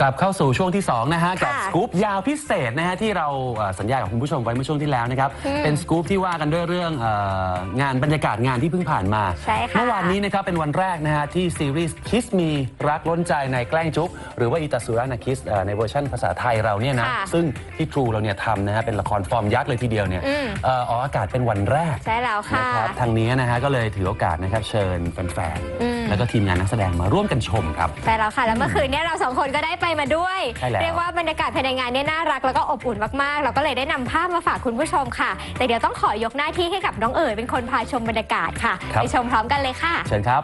กลับเข้าสู่ช่วงที่ 2 นะฮะ กับค่ะสกู๊ปยาวพิเศษนะฮะ ที่เราเอ่อสัญญากับคุณผู้ชมไว้เมื่อช่วงที่แล้วนะครับ อืมเป็นสกู๊ปที่ว่ากันด้วยเรื่องเอองานบรรยากาศงานที่เพิ่งผ่านมา ใช่ค่ะเมื่อวานนี้นะครับ เป็นวันแรกนะฮะ ที่ซีรีส์ Kiss Me รักล้นใจในแกล้งจุ๊บหรือว่าอิตาสุรานาคิสเอ่อในเวอร์ชันภาษาไทยเราเนี่ยนะ ค่ะซึ่งที่ทรูเราเนี่ยทำนะฮะเป็นละครฟอร์มยักษ์เลยทีเดียวเนี่ยอืม เอ่อออกอากาศเป็นวันแรก ใช่แล้วค่ะ นะครับทางนี้นะฮะก็เลยถือโอกาสนะครับเชิญแฟนอืม ๆแล้วก็ทีมงานนักแสดงมาร่วมกันชมครับ ใช่แล้วค่ะ แล้วเมื่อคืนเนี้เราสองคนก็ได้ไปมาด้วย ใช่แล้ว เรียกว่าบรรยากาศภายในงานเนี่ยน่ารักแล้วก็อบอุ่นมากๆ เราก็เลยได้นำภาพมาฝากคุณผู้ชมค่ะ แต่เดี๋ยวต้องขอยกหน้าที่ให้กับน้องเอ๋ยเป็นคนพาชมบรรยากาศค่ะครับ ไปชมพร้อมกันเลยค่ะ เชิญครับ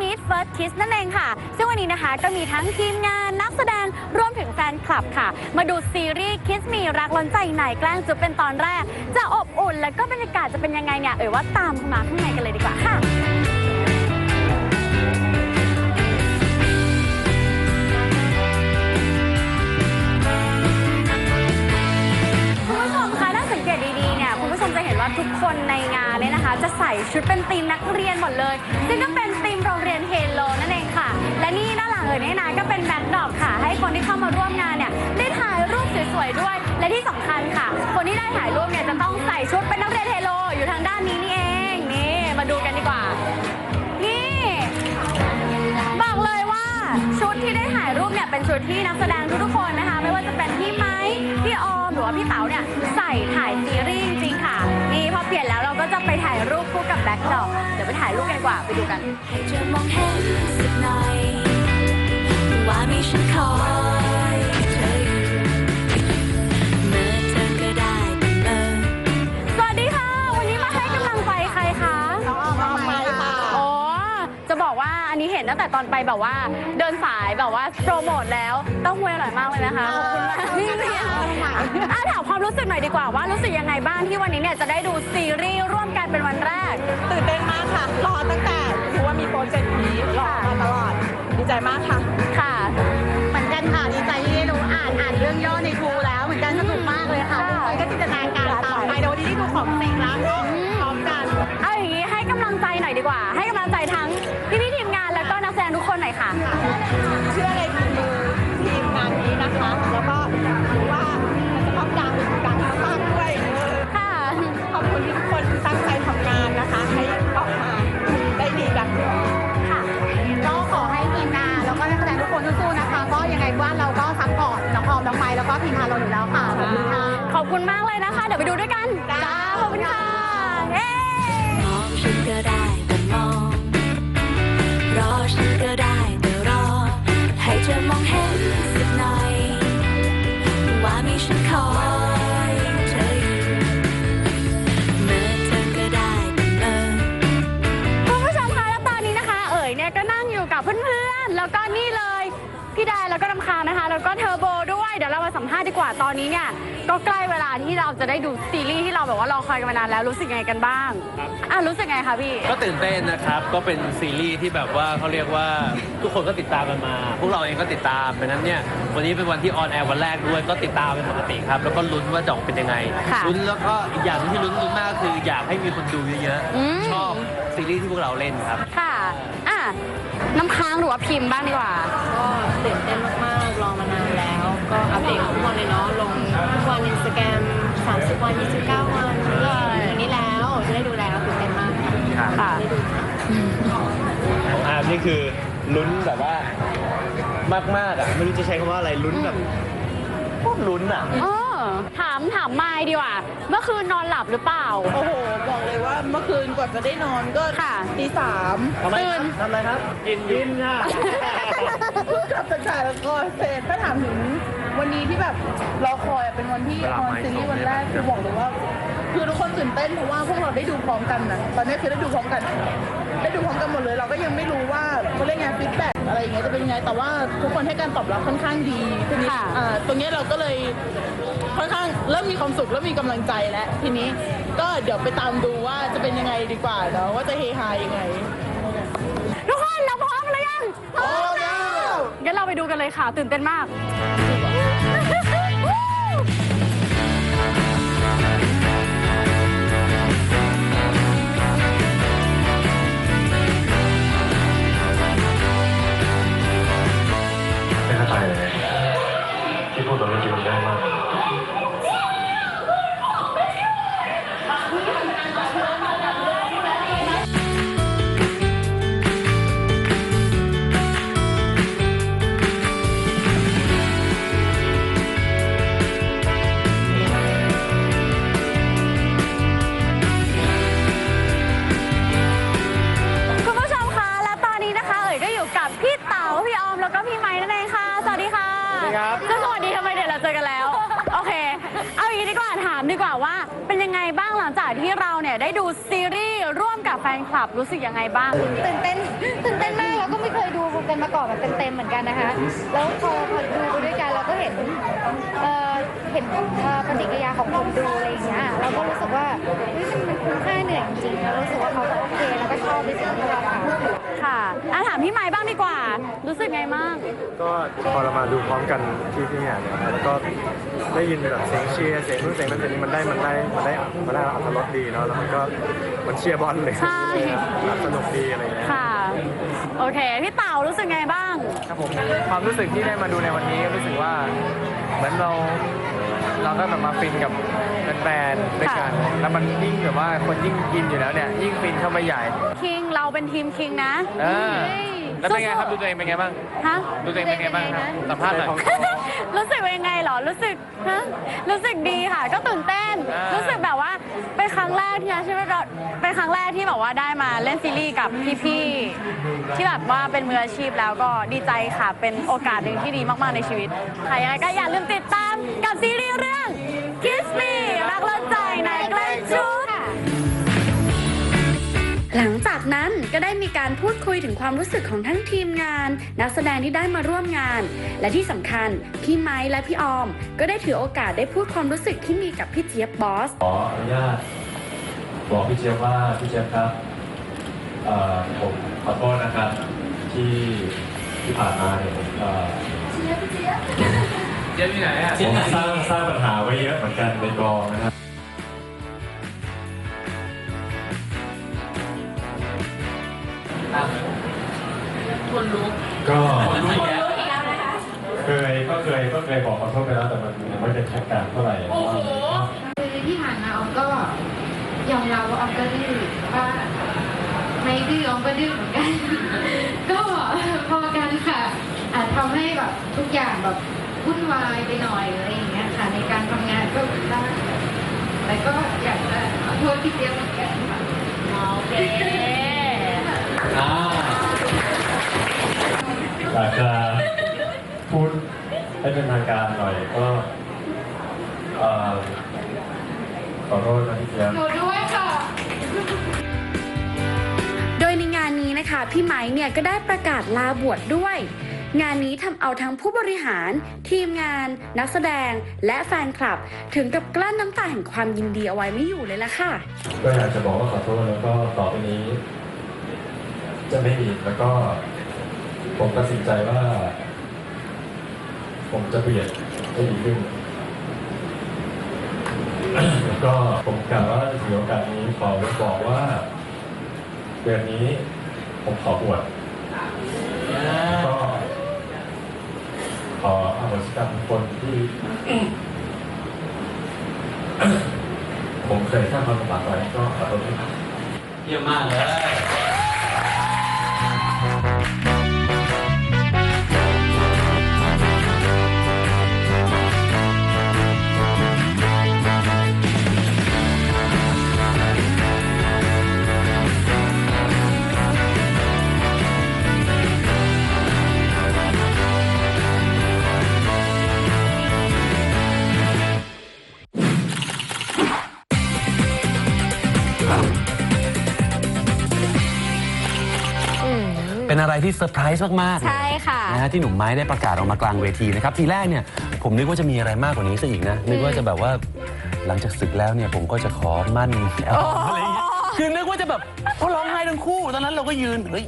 Meet First Kiss นั่นเองค่ะ ซึ่งวันนี้นะคะก็มีทั้งทีมงานนักแสดงรวมถึงแฟนคลับค่ะ มาดูซีรีส์ Kiss Me รักล้นใจไหนแกล้งจุ๊บเป็นตอนแรก จะอบอุ่นและก็บรรยากาศจะเป็นยังไงเนี่ยเอ่ยว่าตามเข้ามาข้างในกันเลยดีกว่าค่ะคุณผู้ชมคะถ้าสังเกตดีๆเนี่ยคุณผู้ชมจะเห็นว่าทุกคนในงานเนี่ยนะคะ จะใส่ชุดเป็นธีมนักเรียนหมดเลยซึ่งก็ มาร่วมงานเนี่ยได้ถ่ายรูปสวยๆด้วย และที่สำคัญค่ะ คนที่ได้ถ่ายรูปเนี่ยจะต้องใส่ชุดเป็นนักเรียนเฮโลอยู่ทางด้านนี้นี่เองนี่มาดูกันดีกว่า นี่บอกเลยว่าชุดที่ได้ถ่ายรูปเนี่ยเป็นชุดที่นักแสดงทุกๆคนนะคะ ไม่ว่าจะเป็นพี่ไม้พี่ออมหรือว่าพี่เต๋าเนี่ยใส่ถ่ายซีรีส์จริงๆค่ะนี่พอเปลี่ยนแล้วเราก็จะไปถ่ายรูปคู่กับแบ็คดอกเดี๋ยวไปถ่ายรูปกันดีกว่าไปดูกัน บอกว่าอันนี้เห็นตั้งแต่ตอนไปแบบว่า เดินสายแบบว่าโปรโมทแล้วเต้าหวยอร่อยมากเลยนะคะขอบคุณมากนี่นี่อะถามความรู้สึกหน่อยดีกว่าว่ารู้สึกยังไงบ้างที่วันนี้เนี่ยจะได้ดูซีรีส์ร่วมกันเป็นวันแรก ตื่นเต้นมากค่ะ รอตั้งแต่รู้ว่ามีโปรเจกต์นี้รอมาตลอด ดีใจมากค่ะ ค่ะ เหมือนกันค่ะดีใจที่ได้รู้อ่านอ่านเรื่องย่อในทูแล้วเหมือน นักแสดงทุกคนหน่อยค่ะ เชื่อในทีมมือทีมงานนี้นะคะ แล้วก็รู้ว่ามันจะต้องดังดังมากๆด้วยเออค่ะขอบคุณที่ทุกคนตั้งใจทำงานนะคะ ให้ออกมาได้ดีแบบนี้ค่ะก็ขอให้ทีมงานแล้วก็นักแสดงทุกคนสู้ๆนะคะ ก็ยังไงว่าเราก็ซัพพอร์ตน้องออมน้องไม้แล้วก็ทีมงานเราอยู่แล้วค่ะขอบคุณค่ะขอบคุณมากเลยนะคะ เดี๋ยวไปดูด้วยกันจ้าขอบคุณค่ะ อนนี้เนี่ยก็ใกล้เวลาที่เราจะได้ดูซีรีส์ที่เราแบบว่ารอคอยกันมานานแล้วรู้สึกยังไงกันบ้างอะรู้สึกไงคะพี่ ก็ตื่นเต้นนะครับ ก็เป็นซีรีส์ที่แบบว่าเขาเรียกว่าทุกคนก็ติดตามกันมา พวกเราเองก็ติดตามดังนั้นเนี่ยวันนี้เป็นวันที่ออนแอร์วันแรกด้วยก็ติดตามเป็นปกติครับ แล้วก็ลุ้นว่าจะออกเป็นยังไงค่ะลุ้นแล้วก็อีกอย่างหนึ่งที่ลุ้นลุ้นมากคืออยากให้มีคนดูเยอะอืม ๆ ชอบซีรีส์ที่พวกเราเล่นครับ ค่ะ อะ น้ำค้างหรือว่าพิมพ์บ้างดีกว่า ก็ตื่นเต้นมากๆ รอมานานแล้ว ก็อัปเดตทุกวันเลยเนาะลงทุกวันอินสตาแกรม30 วัน 29 วันวันนี้แล้วจะได้ดูแล้วตื่นเต้นมากค่ะค่ะ ได้ดูอ่านี่คือลุ้นแบบว่ามากๆอะ ไม่รู้จะใช้คำว่าอะไรลุ้นแบบโคตรลุ้นอะ เออถามถามไมค์ดีกว่า เมื่อคืนนอนหลับหรือเปล่า โอ้โห บอกเลยว่าเมื่อคืนกว่าจะได้นอนก็ค่ะ ตีสามทำไมครับทำอะไรครับ กินยินค่ะเพิ่งกลับจากถ่ายละครเสร็จถ้าถามถึง วันนี้ที่แบบรอคอยอะเป็นวันที่เวลาออนไม้ซีรีส์ส่งวันแรกเนี่ยคือบอกเลยว่า คือทุกคนตื่นเต้นเพราะว่าพวกเราได้ดูพร้อมกันนะตอนนี้คือได้ดูพร้อมกัน ได้ดูพร้อมกันหมดเลย เราก็ยังไม่รู้ว่าเขาเรียกไงฟีดแบ็กอะไรอย่างเงี้ยจะเป็นยังไง แต่ว่าทุกคนให้การตอบรับค่อนข้างดีทีนี้ค่ะอ่าตรงเนี้ยเราก็เลยค่อนข้างเริ่มมีความสุขเริ่มมีกำลังใจแล้วทีนี้ก็เดี๋ยวไปตามดูว่าจะเป็นยังไงดีกว่าเนาะว่าจะเฮฮายังไงทุกคนเราพร้อม กันเลยค่ะ ตื่นเต้นมาก ไม่เข้าใจเลยที่พูดแบบเมื่อกี้มันง่ายมาก นคลับรู้สึกยังไงบ้าง ตื่นเต้นตื่นเต้นมากแล้วก็ไม่เคยดูกันมาก่อนแบบเต็มๆเหมือนกันนะคะแล้วพอพอดูไปด้วยกันเราก็เห็นเอ่อเห็นเอ่อปฏิกิริยาของคนดูอะไรอย่างเงี้ยเราก็รู้สึกว่าเฮ้ยมันมันคุ้มค่าเหนื่อยจริงๆแล้วรู้สึกว่าเขาก็โอเคแล้วก็ชอบในสิ่งที่เราทำ ค่ะอะถามพี่ไม้บ้างดีกว่า รู้สึกไงบ้าง ก็พอเรามาดูพร้อมกันที่ที่งานเนี่ยแล้วก็ได้ยินแบบเสียงเชียร์เสียงนู้นเสียงนั้นเสียงนี้มันได้มันได้มันได้มันได้อัตรสดีเนาะแล้วมันก็มันเชียร์บอลเลยใช่ แบบสนุกดีอะไรอย่างเงี้ย ค่ะ โอเค พี่เต๋ารู้สึกไงบ้าง ครับผมความรู้สึกที่ได้มาดูในวันนี้รู้สึกว่าเหมือนเรา เราก็แบบมาฟินกับแฟนๆด้วยกัน แล้วมันยิ่งแบบว่าคนยิ่งกินอยู่แล้วเนี่ยยิ่งฟินเข้าไปใหญ่ คิงเราเป็นทีมคิงนะ เออเฮ้ยแล้วเป็นไงครับดูตัวเองเป็นไงบ้าง ฮะ ดูตัวเองเป็นไงบ้างครับสัมภาษณ์หน่อย รู้สึกเป็นยังไงเหรอ รู้สึกฮะรู้สึกดีค่ะ ก็ตื่นเต้น อ่ารู้ รู้สึกแบบว่าเป็นครั้งแรกที่นะใช่ไหมเราเป็นครั้งแรกที่แบบว่าได้มาเล่นซีรีส์กับพี่ๆที่แบบว่าเป็นมืออาชีพแล้วก็ดีใจค่ะ เป็นโอกาสหนึ่งที่ดีมากๆในชีวิตค่ะยังไงก็อย่าลืมติดตามกับซีรีส์เรื่อง Kiss Me รักเลิศใจในแกล้งชุ นั้นก็ได้มีการพูดคุยถึงความรู้สึกของทั้งทีมงาน นักแสดงที่ได้มาร่วมงาน และที่สำคัญ พี่ไม้และพี่ออม ก็ได้ถือโอกาสได้พูดความรู้สึกที่มีกับพี่เจี๊ยบบอส ขออนุญาตบอกพี่เจี๊ยบว่าพี่เจี๊ยบครับเอ่อผมขอโทษนะครับที่ที่ผ่านมาเนี่ยผมเอ่อเจ๊ที่ไหนอะ ผมสร้างสร้างปัญหาไว้เยอะเหมือนกันในกองนะครับ ก็คนรู้แกเคยก็เคยก็เคยบอกขอโทษไปแล้วแต่มันยังไม่เป็นทางการเท่าไหร่คือที่ผ่านมาออมก็ยอมรับว่าออมก็ดื้อว่าไม่ดื้อออมก็ดื้อเหมือนกัน ก็พอกันค่ะ อาจทำให้แบบทุกอย่างแบบวุ่นวายไปหน่อยอะไรอย่างเงี้ยค่ะ ในการทำงานก็ได้แต่ก็อยากจะขอโทษพี่เจี๊ยบเหมือนกันค่ะโอเค การหน่อยก็เอ่อขอโทษนะพี่เจี๊ยบ หนูด้วยค่ะ โดยในงานนี้นะคะ พี่ไม้เนี่ยก็ได้ประกาศลาบวชด้วย งานนี้ทำเอาทั้งผู้บริหาร ทีมงาน นักแสดงและแฟนคลับ ถึงกับกลั้นน้ำตาแห่งความยินดีเอาไว้ไม่อยู่เลยล่ะค่ะ ก็อยากจะบอกว่าขอโทษแล้วก็ต่อไปนี้ จะไม่มีแล้วก็ ผมตัดสินใจว่า ผมจะเปลี่ยนให้ดีขึ้น แล้วก็ผมกล่าวว่าถือโอกาสนี้ขอบอกว่าเดือนนี้ผมขอบวชก็ขออโหสิกรรมคนที่ผมเคยสร้างความลำบากไว้ก็ขอโทษด้วยครับเยี่ยมมากเลย ที่เซอร์ไพรส์มากๆเลยใช่ค่ะ นะฮะที่หนุ่มไม้ได้ประกาศออกมากลางเวทีนะครับทีแรกเนี่ยผมนึกว่าจะมีอะไรมากกว่านี้ซะอีกนะนึกว่าจะแบบว่าหลังจากศึกแล้วเนี่ยผมก็จะขอมั่นอะไรอย่างเงี้ยคือนึกว่าจะแบบเขาร้องไห้ทั้งคู่ตอนนั้นเราก็ยืนเฮ้ย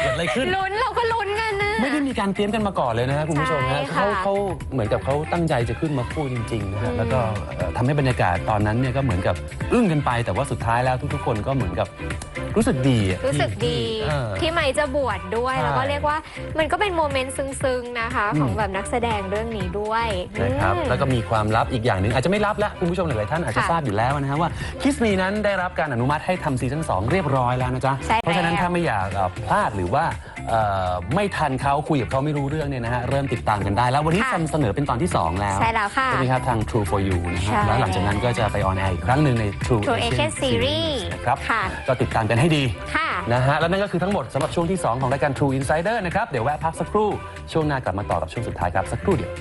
เกิดอะไรขึ้น ลุ้นเราก็ลุ้นกันนะ ไม่ได้มีการเตรียมกันมาก่อนเลยนะฮะคุณผู้ชมใช่ฮะค่ะเขาเขาเหมือนกับเขาตั้งใจจะขึ้นมาพูดจริงๆนะฮะแล้วก็เอ่อทำให้บรรยากาศตอนนั้นเนี่ยก็เหมือนกับอึ้งกันไป แต่ว่าสุดท้ายแล้วทุกๆ คนก็เหมือนกับรู้สึกดีอะรู้สึกที่ดีเออ ที่ไมค์จะบวชด้วย ใช่แล้วก็เรียกว่ามันก็เป็นโมเมนต์ซึ้งๆนะคะ อืม ของแบบนักแสดงเรื่องนี้ด้วยนะครับอืม แล้วก็มีความลับอีกอย่างหนึ่งอาจจะไม่ลับแล้วคุณผู้ชมหลายๆท่านอาจจะค่ะทราบอยู่แล้วนะฮะว่าคิสมีนั้นได้รับการอนุมัติให้ทำซีซั่น2เรียบร้อยแล้วนะจ๊ะใช่เพราะฉะนั้นแล้วถ้าไม่อยากเอ่อพลาดหรือว่าเอ่อไม่ทันเขาคุยกับเขาไม่รู้เรื่องเนี่ยนะฮะเริ่มติดตามกันได้แล้ววันนี้นำเสนอเป็นตอนที่ 2 แล้วใช่แล้วค่ะใช่ไหมครับทาง True for You นะใช่ฮะแล้วหลังจากนั้นก็จะไปออนแอร์อีกครั้งหนึ่งใน True True Asian Asian Series นะครับค่ะ ก็ติดตามกันให้ดี ค่ะ นะฮะ และนั่นก็คือทั้งหมดสำหรับช่วงที่ 2 ของรายการ True Insider นะครับ เดี๋ยวแวะพักสักครู่ ช่วงหน้ากลับมาต่อกับช่วงสุดท้ายครับ สักครู่เดียว